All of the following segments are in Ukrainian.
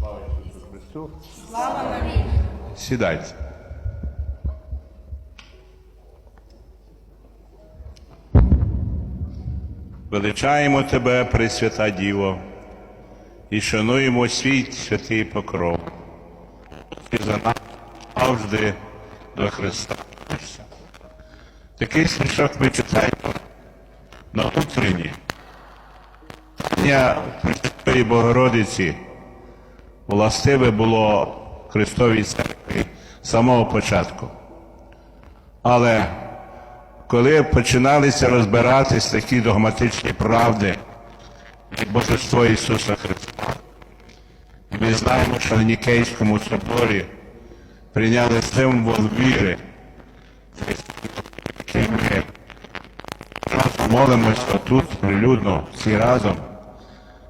Слава Ісусу Христу. Слава навіки! Сідайте. Величаємо Тебе, Пресвята Діво, і шануємо свій святий покров. Ти за нас завжди до Христа. Такий смішок ми читаємо на утренні. Дня Пресвятої Богородиці властиве було Христовій церкві з самого початку. Але коли починалися розбиратись такі догматичні правди від Божества Ісуса Христа, і ми знаємо, що на Нікейському соборі прийняли символ віри, який ми молимося тут прилюдно, всі разом.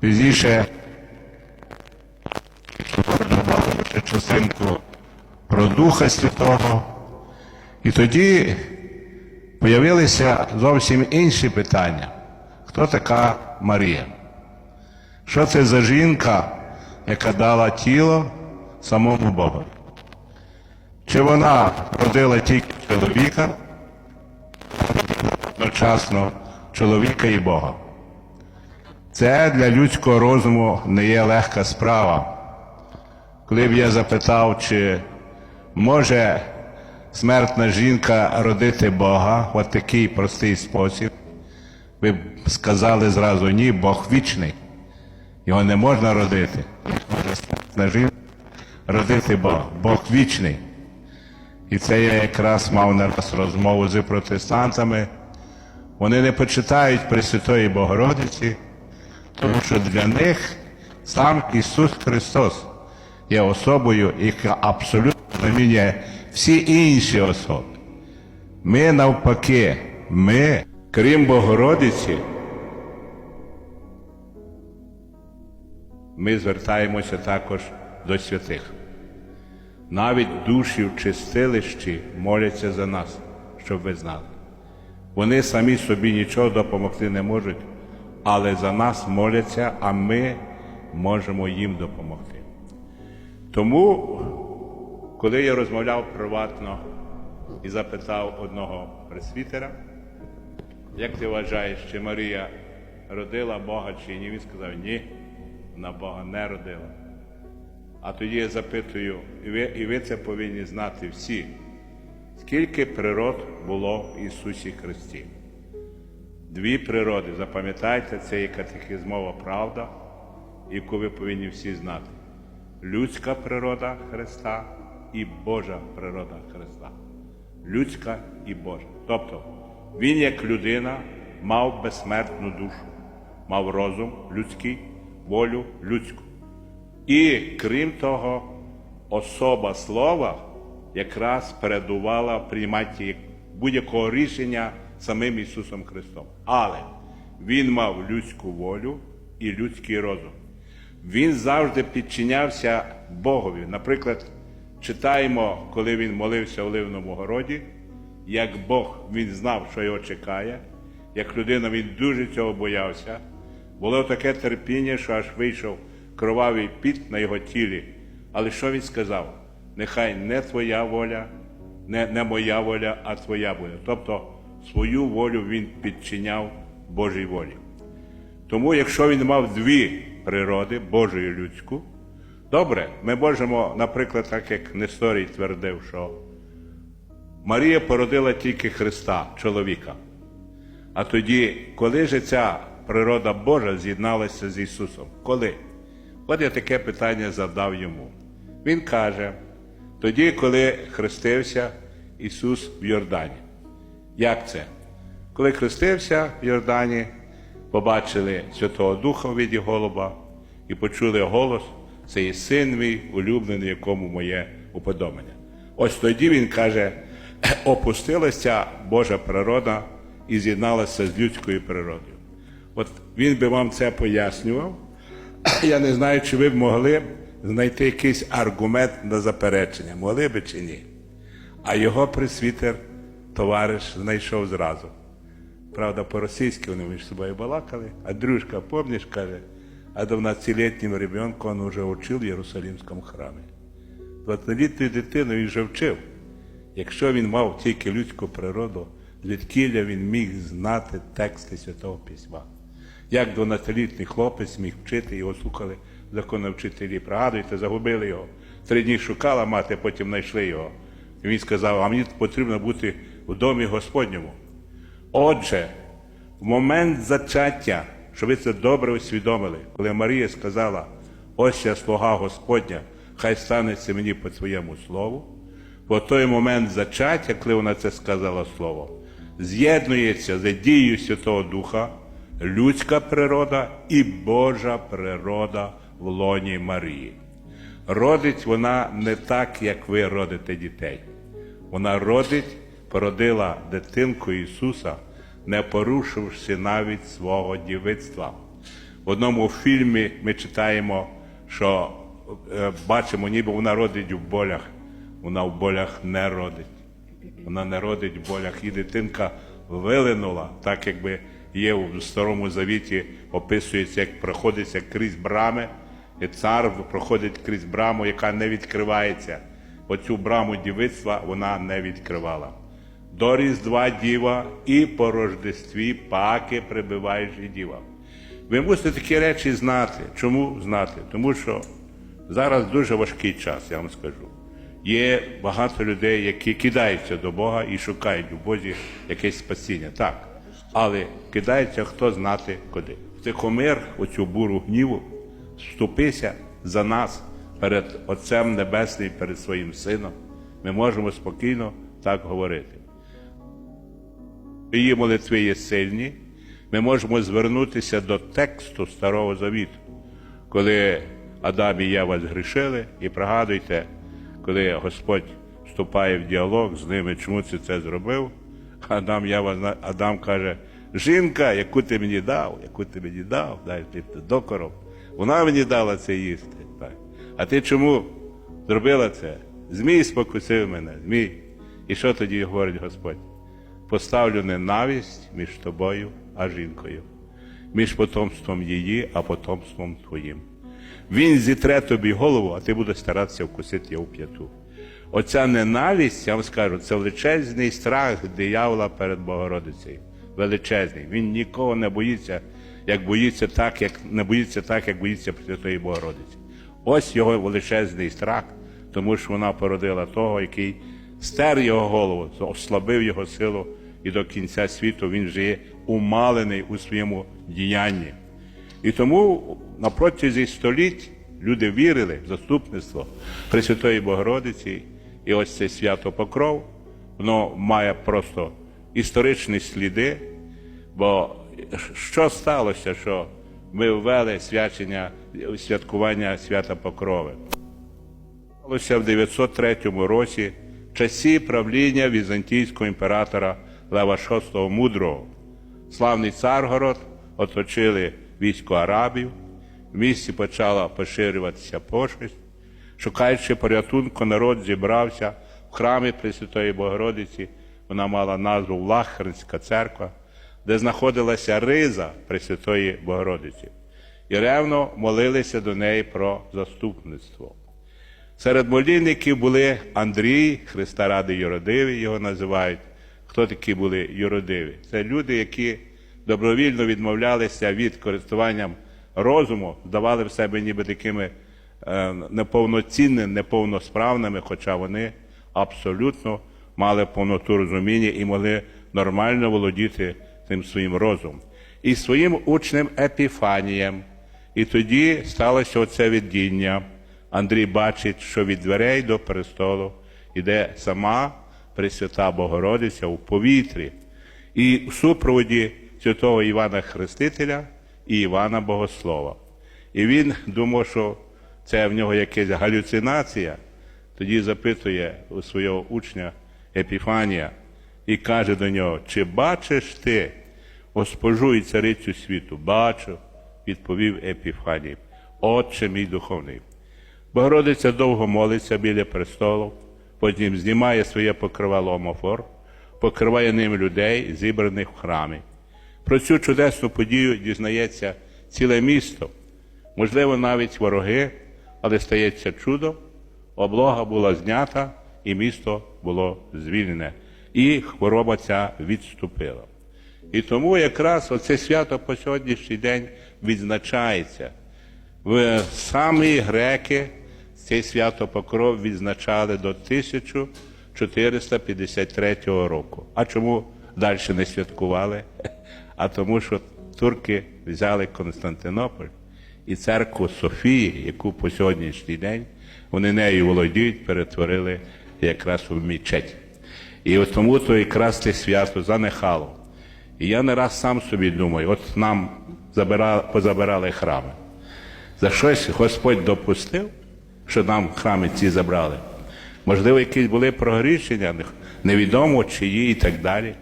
Пізніше додали ще частинку про Духа Святого. І тоді появилися зовсім інші питання. Хто така Марія? Що це за жінка, яка дала тіло самому Богу? Чи вона родила тільки чоловіка, одночасно чоловіка і Бога? Це для людського розуму не є легка справа. Коли б я запитав, чи може смертна жінка родити Бога в такий простий спосіб, ви б сказали зразу ні, Бог вічний. Його не можна родити. Може смертна жінка родити Бога. Бог вічний. І це я якраз мав на раз розмову з протестантами. Вони не почитають Пресвятої Богородиці, тому що для них сам Ісус Христос є особою, яка абсолютно замінює всі інші особи. Ми навпаки, ми, крім Богородиці, ми звертаємося також до святих. Навіть душі в чистилищі моляться за нас, щоб ви знали. Вони самі собі нічого допомогти не можуть, але за нас моляться, а ми можемо їм допомогти. Тому, коли я розмовляв приватно і запитав одного пресвітера, як ти вважаєш, чи Марія родила Бога чи ні, він сказав, ні, вона Бога не родила. А тоді я запитую, і ви, і ви це повинні знати всі, скільки природ було в Ісусі Христі? Дві природи, запам'ятайте, це є катехізмова правда, яку ви повинні всі знати. Людська природа Христа і Божа природа Христа. Людська і Божа. Тобто Він як людина мав безсмертну душу, мав розум людський, волю людську. І крім того, особа слова якраз передувала приймати будь-якого рішення самим Ісусом Христом. Але Він мав людську волю і людський розум. Він завжди підчинявся Богові. Наприклад, читаємо, коли він молився у Ливному городі, як Бог він знав, що його чекає, як людина він дуже цього боявся. Було таке терпіння, що аж вийшов кровавий піт на його тілі. Але що він сказав? Нехай не твоя воля, не, не моя воля, а твоя воля. Тобто свою волю він підчиняв Божій волі. Тому, якщо він мав дві природи, Божу і людську, добре, ми можемо, наприклад, так як Несторій твердив, що Марія породила тільки Христа, чоловіка. А тоді, коли ж ця природа Божа з'єдналася з Ісусом? Коли? От я таке питання задав йому. Він каже, тоді, коли хрестився Ісус в Йордані. Як це? Коли хрестився в Йордані, побачили Святого Духа в віді голуба і почули голос, це є син мій, улюблений, якому моє уподобання. Ось тоді він каже, опустилася Божа природа і з'єдналася з людською природою. От він би вам це пояснював. Я не знаю, чи ви б могли знайти якийсь аргумент на заперечення, могли би чи ні. А його присвітер, товариш, знайшов зразу. Правда, по-російськи вони між собою балакали, а дружка, помніш, каже, а 12-летним ребенком он уже учил в Єрусалимському храмі. 20-літньою дитиною він вже вчив. Якщо він мав тільки людську природу, звідкіля він міг знати тексти Святого Письма. Як 12-літній хлопець міг вчити, його слухали законовчителі. Пригадуйте, загубили його. Три дні шукала мати, потім знайшли його. І він сказав, а мені потрібно бути в домі Господньому. Отже, в момент зачаття, щоб ви це добре усвідомили, коли Марія сказала, ось я слуга Господня, хай станеться мені по твоєму слову, по той момент зачаття, коли вона це сказала слово, з'єднується за дією Святого Духа людська природа і Божа природа в лоні Марії. Родить вона не так, як ви родите дітей. Вона родить, породила дитинку Ісуса, не порушивши навіть свого дівицтва. В одному фільмі ми читаємо, що е, бачимо, ніби вона родить в болях. Вона в болях не родить. Вона не родить в болях. І дитинка вилинула, так якби є в Старому Завіті, описується, як проходиться крізь брами, і цар проходить крізь браму, яка не відкривається. Оцю браму дівицтва вона не відкривала. До Різдва діва і по Рождестві паки прибиваєш і діва. Ви мусите такі речі знати. Чому знати? Тому що зараз дуже важкий час, я вам скажу. Є багато людей, які кидаються до Бога і шукають у Бозі якесь спасіння. Так. Але кидається хто знати куди. В Тихомир, оцю буру гніву, вступися за нас перед Отцем Небесним, перед своїм Сином. Ми можемо спокійно так говорити. Її молитви є сильні, ми можемо звернутися до тексту Старого Завіту, коли Адам і Єва згрішили, і пригадуйте, коли Господь вступає в діалог з ними, чому ти це зробив, Адам, Єва, Адам каже, жінка, яку ти мені дав, яку ти мені дав, дай ти докором, вона мені дала це їсти. Так. А ти чому зробила це? Змій спокусив мене, змій. І що тоді говорить Господь? Поставлю ненависть між тобою а жінкою, між потомством її, а потомством твоїм. Він зітре тобі голову, а ти будеш старатися вкусити його п'яту. Оця ненависть, я вам скажу, це величезний страх диявола перед Богородицею. Величезний. Він нікого не боїться, як боїться так, як не боїться так, як боїться Пресвятої Богородиці. Ось його величезний страх, тому що вона породила того, який стер його голову, ослабив його силу, і до кінця світу він вже є умалений у своєму діянні. І тому на протязі століть люди вірили в заступництво Пресвятої Богородиці, і ось це свято Покров, воно має просто історичні сліди, бо що сталося, що ми ввели свячення, святкування свята Покрови? Сталося в 903 році в часі правління візантійського імператора Лева VI Мудрого. Славний Царгород оточили військо арабів, в місті почала поширюватися пошесть. Шукаючи порятунку, народ зібрався в храмі Пресвятої Богородиці. Вона мала назву Влахернська церква, де знаходилася риза Пресвятої Богородиці. І ревно молилися до неї про заступництво. Серед молільників були Андрій, Христа ради Юродиві, його називають. Хто такі були юродиві? Це люди, які добровільно відмовлялися від користуванням розуму, здавали в себе ніби такими е, неповноцінними, неповносправними, хоча вони абсолютно мали повноту розуміння і могли нормально володіти тим своїм розумом. І своїм учнем Епіфанієм. І тоді сталося оце видіння. Андрій бачить, що від дверей до престолу йде сама Пресвята Богородиця у повітрі, і в супроводі святого Івана Хрестителя і Івана Богослова. І він думав, що це в нього якась галюцинація, тоді запитує у свого учня Епіфанія і каже до нього: Чи бачиш ти госпожу і царицю світу? Бачу, відповів Епіфаній, Отче мій духовний. Богородиця довго молиться біля престолу, потім знімає своє покривало омофор, покриває ним людей, зібраних в храмі. Про цю чудесну подію дізнається ціле місто. можливо, навіть вороги, але стається чудо, облога була знята, і місто було звільнене, і хвороба ця відступила. І тому якраз оце свято по сьогоднішній день відзначається. В самі греки це свято Покров відзначали до 1453 року. А чому далі не святкували? А тому, що турки взяли Константинополь і церкву Софії, яку по сьогоднішній день вони нею володіють, перетворили якраз в мечеть. І от тому то якраз це свято занехало. І я не раз сам собі думаю, от нам забирали, позабирали храми. За щось Господь допустив, що нам храми ці забрали. Можливо, якісь були прогрішення, невідомо чиї і так далі.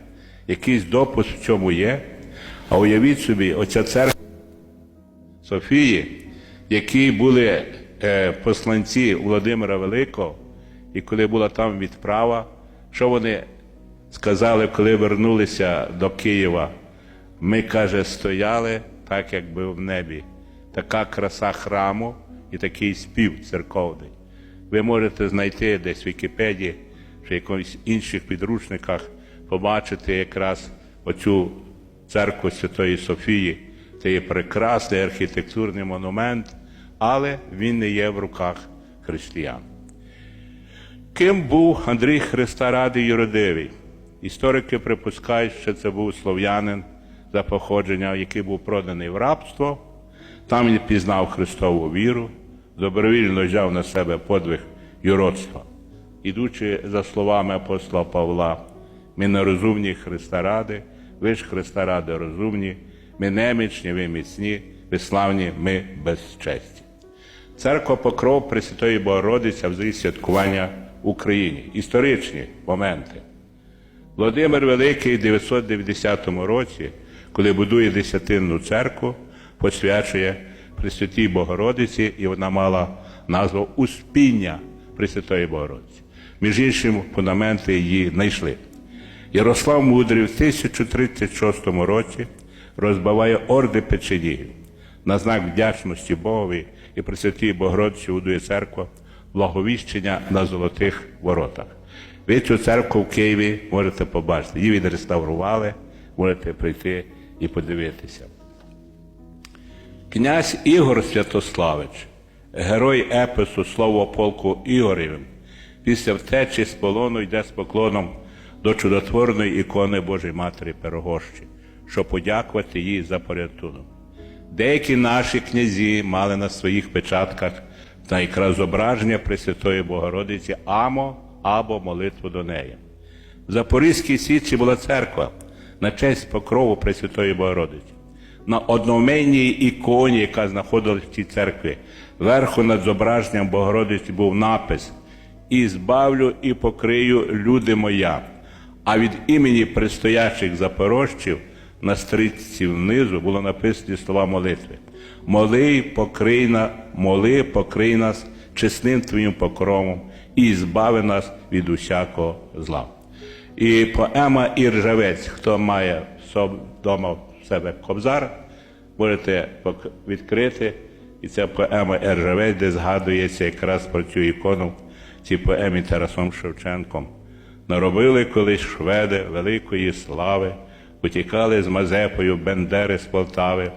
Якийсь допуск в цьому є. А уявіть собі, оця церква Софії, які були е, посланці Володимира Великого, і коли була там відправа, що вони сказали, коли вернулися до Києва? Ми, каже, стояли так, якби в небі. Така краса храму і такий спів церковний. Ви можете знайти десь в Вікіпедії чи якомусь інших підручниках, побачити якраз оцю церкву Святої Софії. Це є прекрасний архітектурний монумент, але він не є в руках християн. Ким був Андрій Христа Радий Юродивий? Історики припускають, що це був слов'янин за походження, який був проданий в рабство. Там він пізнав Христову віру, добровільно взяв на себе подвиг юродства. Ідучи за словами апостола Павла, ми нерозумні Христа ради, ви ж Христа ради розумні, ми немічні, ви міцні, ви славні, ми безчесті. Церква Покров Пресвятої Богородиці взагалі святкування в Україні. Історичні моменти. Володимир Великий в 990 році, коли будує десятинну церкву, посвячує Пресвятій Богородиці, і вона мала назву Успіння Пресвятої Богородиці. Між іншим, фундаменти її знайшли. Ярослав Мудрий в 1036 році розбиває орди печенігів. На знак вдячності Богові і Пресвятій Богородиці будує церква благовіщення на золотих воротах. Ви цю церкву в Києві можете побачити. Її відреставрували, можете прийти і подивитися. Князь Ігор Святославич, герой епису Слово полку Ігорєвим, після втечі з полону йде з поклоном до чудотворної ікони Божої Матері Пирогощі, щоб подякувати їй за порятунок. Деякі наші князі мали на своїх печатках та якраз зображення Пресвятої Богородиці Амо або молитву до неї. В Запорізькій Січі була церква на честь покрову Пресвятої Богородиці. На одноменній іконі, яка знаходилась в цій церкві, верху над зображенням Богородиці був напис І збавлю і покрию люди моя. А від імені предстоячих запорожців на стрічці внизу було написані слова молитви. Моли, покрий на, моли, покрий нас чесним твоїм покровом і збави нас від усякого зла. І поема Іржавець, хто має вдома себе кобзар, можете відкрити. І це поема Іржавець, де згадується якраз про цю ікону цій поемі Тарасом Шевченком. Наробили колись шведи великої слави, утікали з Мазепою Бендери з Полтави,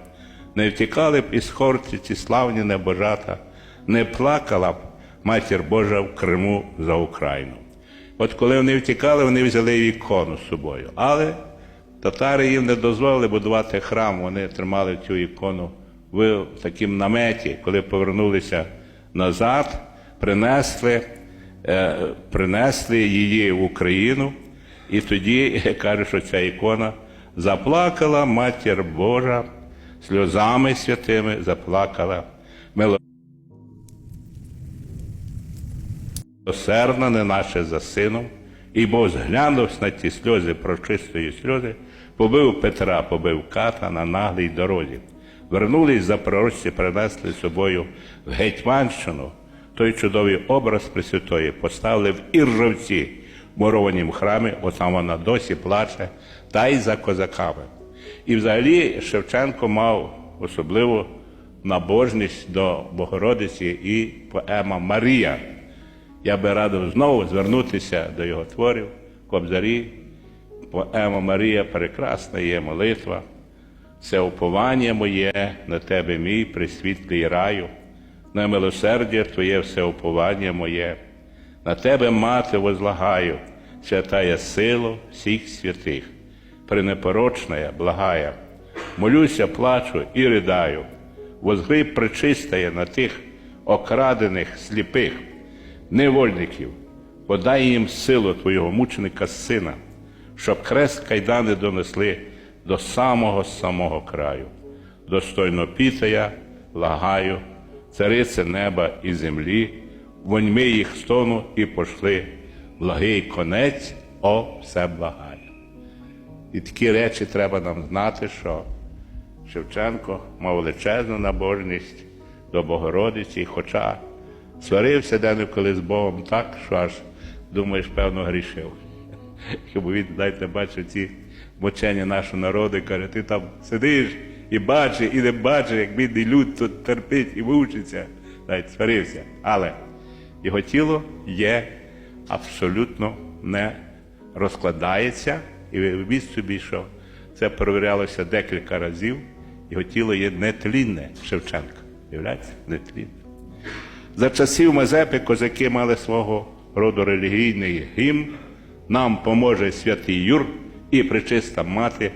не втікали б із хорці ці славні небожата, не плакала б матір Божа в Криму за Україну. От коли вони втікали, вони взяли ікону з собою. Але татари їм не дозволили будувати храм, вони тримали цю ікону в такому наметі, коли повернулися назад, принесли е, принесли її в Україну, і тоді каже, що ця ікона заплакала Матір Божа сльозами святими, заплакала милосердна, не наше за сином, і Бог зглянувся на ті сльози прочистої сльози, побив Петра, побив ката на наглій дорозі. Вернулись запорожці, принесли з собою в Гетьманщину той чудовий образ Пресвятої поставили в Іржавці, мурованім храмі, от вона досі плаче, та й за козаками. І взагалі Шевченко мав особливу набожність до Богородиці і поема Марія. Я би радив знову звернутися до його творів, Кобзарі. Поема Марія прекрасна є молитва. Це уповання моє на тебе, мій присвітлий раю, на милосердя Твоє все уповання моє, на тебе, мати, возлагаю, святая сила всіх святих, пренепорочная, благая. Молюся, плачу і ридаю, возгри причистає на тих окрадених сліпих, невольників, подай їм силу Твого мученика сина, щоб хрест кайдани донесли до самого самого краю. Достойно пітая, лагаю, царице неба і землі, воньми їх стону і пошли, благий конець, о, все благає. І такі речі треба нам знати, що Шевченко мав величезну набожність до Богородиці, хоча сварився денеколи з Богом так, що аж думаєш, певно, грішив. Бо він, знаєте, бачив ці мучення нашого народу, каже, ти там сидиш і бачиш, і не бачиш, як бідний люд тут терпить і мучиться. Знаєте, сварився. Але його тіло є абсолютно не розкладається, і ви собі, що це перевірялося декілька разів. Його тіло є нетлінне Шевченка. Являється нетлінне. За часів Мазепи козаки мали свого роду релігійний гімн. Нам поможе святий Юр і причиста мати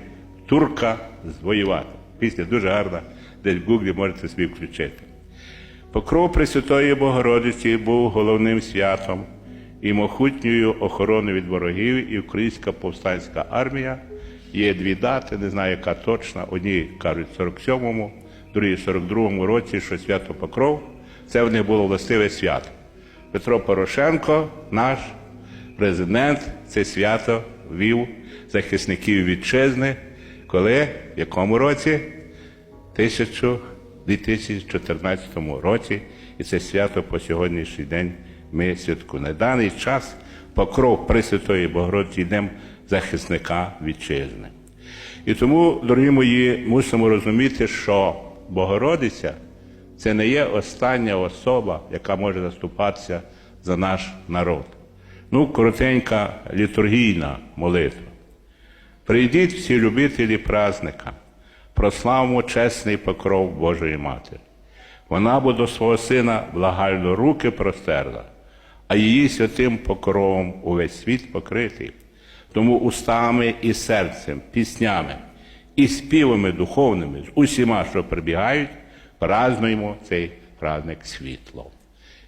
турка звоювати. Пісня дуже гарна, десь в Гуглі можете собі включити. Покров Пресвятої Богородиці був головним святом і могутньою охороною від ворогів, і українська повстанська армія. Є дві дати, не знаю, яка точна. Одні кажуть в 47-му, другі в 42-му році, що свято Покров. Це в них було властиве свято. Петро Порошенко, наш президент, це свято вів захисників вітчизни, коли в якому році? 1000 2014 році, і це свято по сьогоднішній день ми святкуємо. На даний час покров Пресвятої Богородиці Днем захисника вітчизни. І тому, дорогі мої, мусимо розуміти, що Богородиця це не є остання особа, яка може заступатися за наш народ. Ну, коротенька літургійна молитва. Прийдіть всі любителі празника, прославмо чесний покров Божої Матері. Вона бо до свого сина благально руки простерла, а її святим покровом увесь світ покритий. Тому устами і серцем, піснями і співами духовними з усіма, що прибігають, празнуємо цей праздник світло.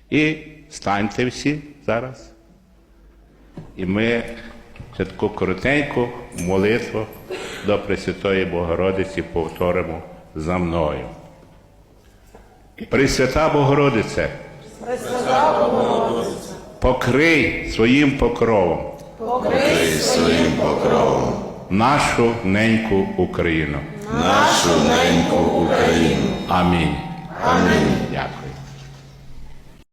І станьте всі зараз. І ми ще таку коротеньку молитву до Пресвятої Богородиці повторимо за мною. Пресвята Богородице, покрий своїм покровом Покрий своїм покровом нашу неньку Україну. нашу неньку Україну. Амінь. Амінь. Дякую.